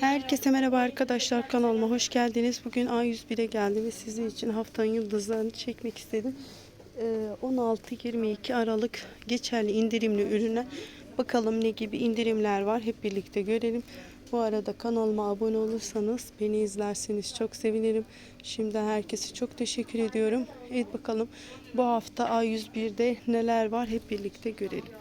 Herkese merhaba arkadaşlar kanalıma hoş geldiniz. Bugün A101'e geldim ve sizin için haftanın yıldızlarını çekmek istedim. Ee, 16-22 Aralık geçerli indirimli ürüne bakalım ne gibi indirimler var hep birlikte görelim. Bu arada kanalıma abone olursanız beni izlerseniz çok sevinirim. Şimdi herkese çok teşekkür ediyorum. Evet bakalım bu hafta A101'de neler var hep birlikte görelim.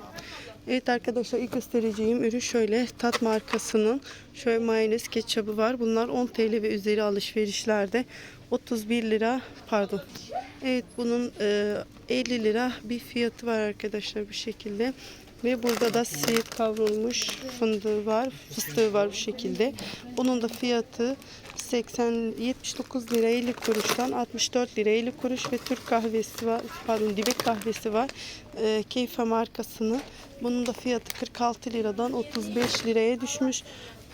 Evet arkadaşlar ilk göstereceğim ürün şöyle tat markasının şöyle mayonez ketçabı var. Bunlar 10 TL ve üzeri alışverişlerde 31 lira pardon. Evet bunun e, 50 lira bir fiyatı var arkadaşlar bu şekilde. Ve burada da siirt kavrulmuş fındığı var, fıstığı var bu şekilde. Bunun da fiyatı 80 79 lira 50 kuruştan 64 lira 50 kuruş ve Türk kahvesi var. Pardon, dibek kahvesi var. Ee, Keyfe markasının. Bunun da fiyatı 46 liradan 35 liraya düşmüş.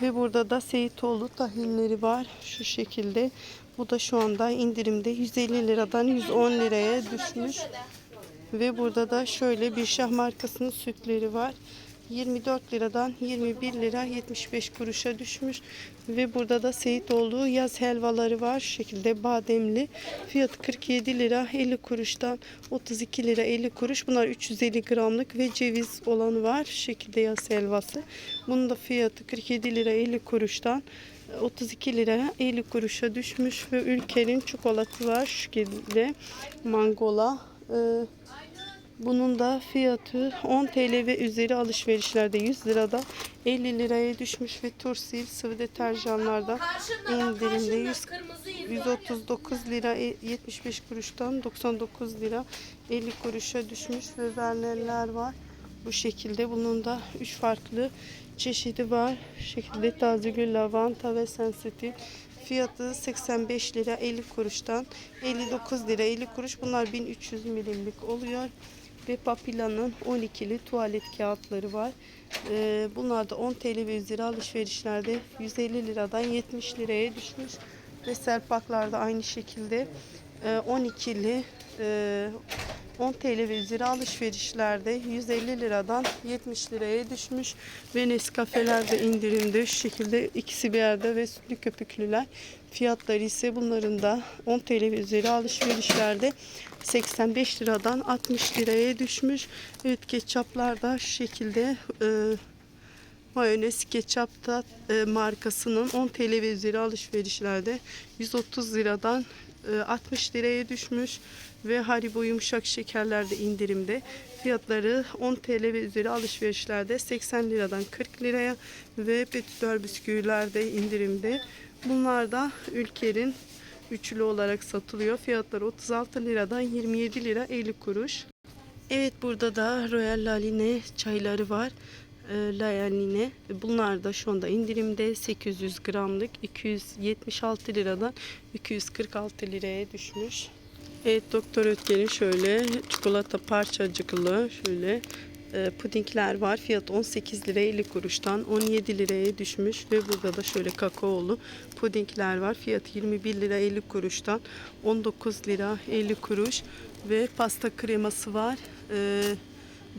Ve burada da Seyitoğlu tahinleri var şu şekilde. Bu da şu anda indirimde 150 liradan 110 liraya düşmüş. Ve burada da şöyle bir şah markasının sütleri var. 24 liradan 21 lira 75 kuruşa düşmüş. Ve burada da Seyitoğlu yaz helvaları var. Şu şekilde bademli. Fiyatı 47 lira 50 kuruştan 32 lira 50 kuruş. Bunlar 350 gramlık ve ceviz olanı var. Şu şekilde yaz helvası. Bunun da fiyatı 47 lira 50 kuruştan 32 lira 50 kuruşa düşmüş ve Ülker'in çikolatı var şu şekilde mangola Ee, bunun da fiyatı 10 TL ve üzeri alışverişlerde 100 lirada 50 liraya düşmüş ve Tursil sıvı deterjanlarda indirimde 100 139 lira e, 75 kuruştan 99 lira 50 kuruşa düşmüş ve verneller var. Bu şekilde bunun da 3 farklı çeşidi var. Şu şekilde tazegül lavanta ve sensitif. Fiyatı 85 lira 50 kuruştan 59 lira 50 kuruş. Bunlar 1300 milimlik oluyor. Ve Papila'nın 12'li tuvalet kağıtları var. Ee, bunlar da 10 TL ve üzeri alışverişlerde 150 liradan 70 liraya düşmüş. Ve serpaklarda aynı şekilde e, 12'li e, 10 TL ve üzeri alışverişlerde 150 liradan 70 liraya düşmüş. Ve Nescafeler de indirimde şu şekilde ikisi bir yerde ve sütlü köpüklüler. Fiyatları ise bunların da 10 TL ve üzeri alışverişlerde 85 liradan 60 liraya düşmüş. Evet ketçaplar da şu şekilde e, Mayonez ketçap da e, markasının 10 TL ve üzeri alışverişlerde 130 liradan e, 60 liraya düşmüş ve Haribo yumuşak şekerlerde indirimde. Fiyatları 10 TL ve üzeri alışverişlerde 80 liradan 40 liraya ve Petitör bisküvilerde indirimde. Bunlar da Ülker'in üçlü olarak satılıyor. Fiyatları 36 liradan 27 lira 50 kuruş. Evet burada da Royal Laline çayları var. E. Bunlar da şu anda indirimde 800 gramlık 276 liradan 246 liraya düşmüş. Evet Doktor Ötker'in şöyle çikolata parçacıklı şöyle e, pudingler var. Fiyat 18 lira 50 kuruştan 17 liraya düşmüş ve burada da şöyle kakaolu pudingler var. Fiyat 21 lira 50 kuruştan 19 lira 50 kuruş ve pasta kreması var. E,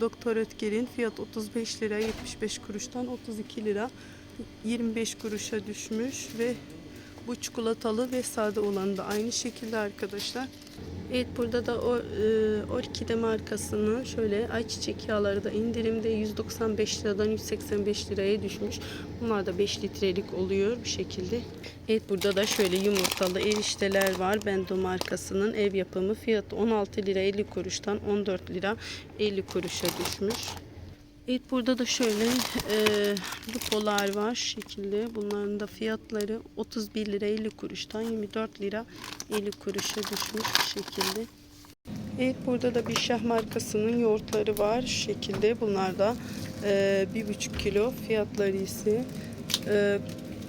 Doktor Ötker'in fiyat 35 lira 75 kuruştan 32 lira 25 kuruşa düşmüş ve bu çikolatalı ve sade olanı da aynı şekilde arkadaşlar. Evet burada da o, e, Orkide markasının şöyle ayçiçek yağları da indirimde 195 liradan 185 liraya düşmüş. Bunlar da 5 litrelik oluyor bu şekilde. Evet burada da şöyle yumurtalı erişteler var. Bendo markasının ev yapımı fiyatı 16 lira 50 kuruştan 14 lira 50 kuruşa düşmüş. Evet burada da şöyle e, lupolar var şekilde. Bunların da fiyatları 31 lira 50 kuruştan 24 lira 50 kuruşa düşmüş bu şekilde. Evet burada da bir şah markasının yoğurtları var şu şekilde. Bunlar da e, 1,5 kilo fiyatları ise e,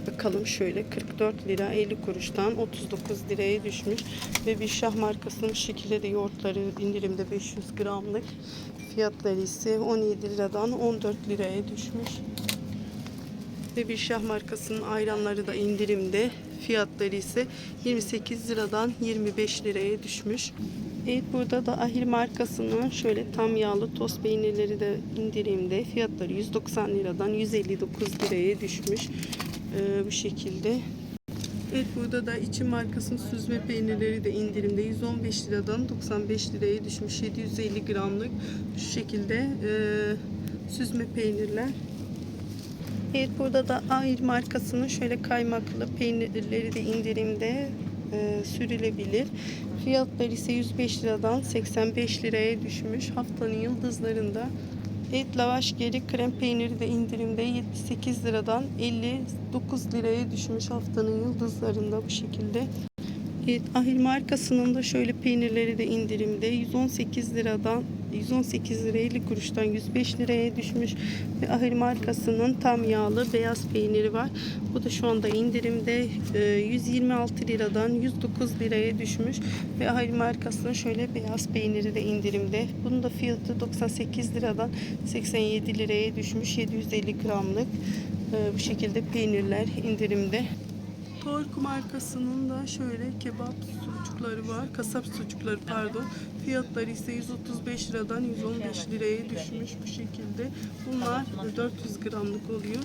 bakalım şöyle 44 lira 50 kuruştan 39 liraya düşmüş. Ve bir şah markasının de yoğurtları indirimde 500 gramlık. Fiyatları ise 17 liradan 14 liraya düşmüş. Ve bir şah markasının ayranları da indirimde. Fiyatları ise 28 liradan 25 liraya düşmüş. Evet burada da Ahir markasının şöyle tam yağlı tost peynirleri de indirimde. Fiyatları 190 liradan 159 liraya düşmüş. Ee, bu şekilde. Evet burada da içi markasının süzme peynirleri de indirimde 115 liradan 95 liraya düşmüş 750 gramlık şu şekilde e, süzme peynirler. Evet burada da Air markasının şöyle kaymaklı peynirleri de indirimde e, sürülebilir. Fiyatları ise 105 liradan 85 liraya düşmüş haftanın yıldızlarında. Evet lavaş geri krem peyniri de indirimde 78 liradan 59 liraya düşmüş haftanın yıldızlarında bu şekilde. Ahil markasının da şöyle peynirleri de indirimde 118 liradan 118 lira 50 kuruştan 105 liraya düşmüş ve Ahil markasının tam yağlı beyaz peyniri var. Bu da şu anda indirimde e, 126 liradan 109 liraya düşmüş ve Ahil markasının şöyle beyaz peyniri de indirimde. Bunun da fiyatı 98 liradan 87 liraya düşmüş 750 gramlık e, bu şekilde peynirler indirimde. Tork markasının da şöyle kebap sucukları var. Kasap sucukları pardon. Fiyatları ise 135 liradan 115 liraya düşmüş bu şekilde. Bunlar 400 gramlık oluyor.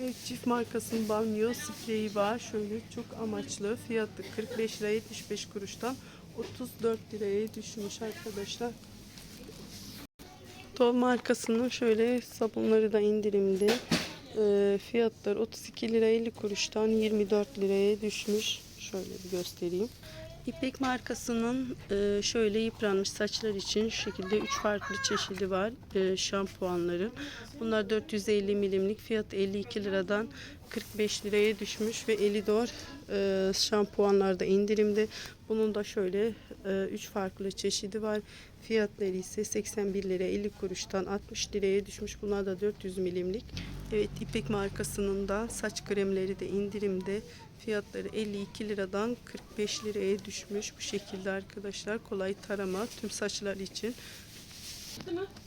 Evet, çift markasının banyo spreyi var. Şöyle çok amaçlı. Fiyatı 45 lira 75 kuruştan 34 liraya düşmüş arkadaşlar. Tol markasının şöyle sabunları da indirimde. Ee, fiyatlar 32 lira 50 kuruştan 24 liraya düşmüş. Şöyle bir göstereyim. İpek markasının e, şöyle yıpranmış saçlar için şu şekilde 3 farklı çeşidi var e, şampuanları. Bunlar 450 milimlik fiyat 52 liradan 45 liraya düşmüş ve Elidor e, şampuanlarda indirimde. Bunun da şöyle 3 farklı çeşidi var. Fiyatları ise 81 lira 50 kuruştan 60 liraya düşmüş. Bunlar da 400 milimlik. Evet İpek markasının da saç kremleri de indirimde. Fiyatları 52 liradan 45 liraya düşmüş. Bu şekilde arkadaşlar kolay tarama tüm saçlar için.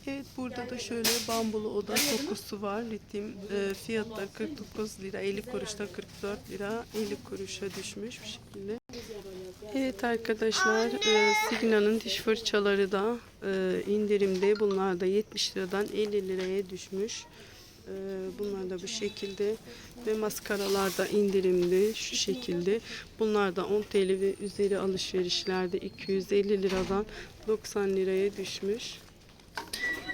Evet burada da şöyle bambulu oda kokusu var. Ritim e, fiyatları 49 lira 50 kuruşta 44 lira 50 kuruşa düşmüş bu şekilde. Evet arkadaşlar e, Signa'nın diş fırçaları da e, indirimde. Bunlar da 70 liradan 50 liraya düşmüş. E, bunlar da bu şekilde ve maskaralar da indirimde şu şekilde. Bunlar da 10 TL ve üzeri alışverişlerde 250 liradan 90 liraya düşmüş.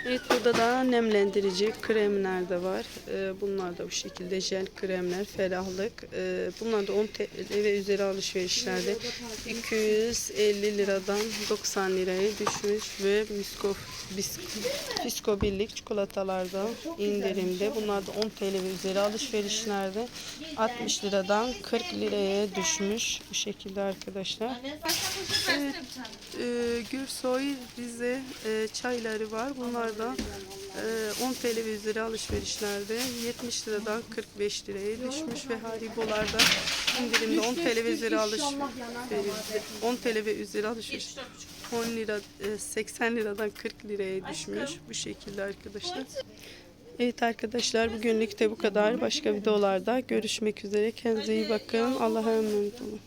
Evet burada da nemlendirici kremler de var. Ee, bunlar da bu şekilde jel kremler, ferahlık. Ee, bunlar da 10 TL ve üzeri alışverişlerde 250 liradan 90 liraya düşmüş ve Bisko, Bisko Birlik çikolatalarda indirimde. Bunlar da 10 TL ve üzeri alışverişlerde 60 liradan 40 liraya düşmüş bu şekilde arkadaşlar. Evet, e, Gürsoy Rize e, çayları var. Bunlar da e, 10 TL ve üzeri alışverişlerde 70 liradan 45 liraya düşmüş ve Haribo'larda indirimde 10 TL ve üzeri alış e, 10 TL ve üzeri alışveriş 10 lira e, 80 liradan 40 liraya düşmüş bu şekilde arkadaşlar. Evet arkadaşlar bugünlük de bu kadar. Başka videolarda görüşmek üzere. Kendinize iyi bakın. Allah'a emanet olun.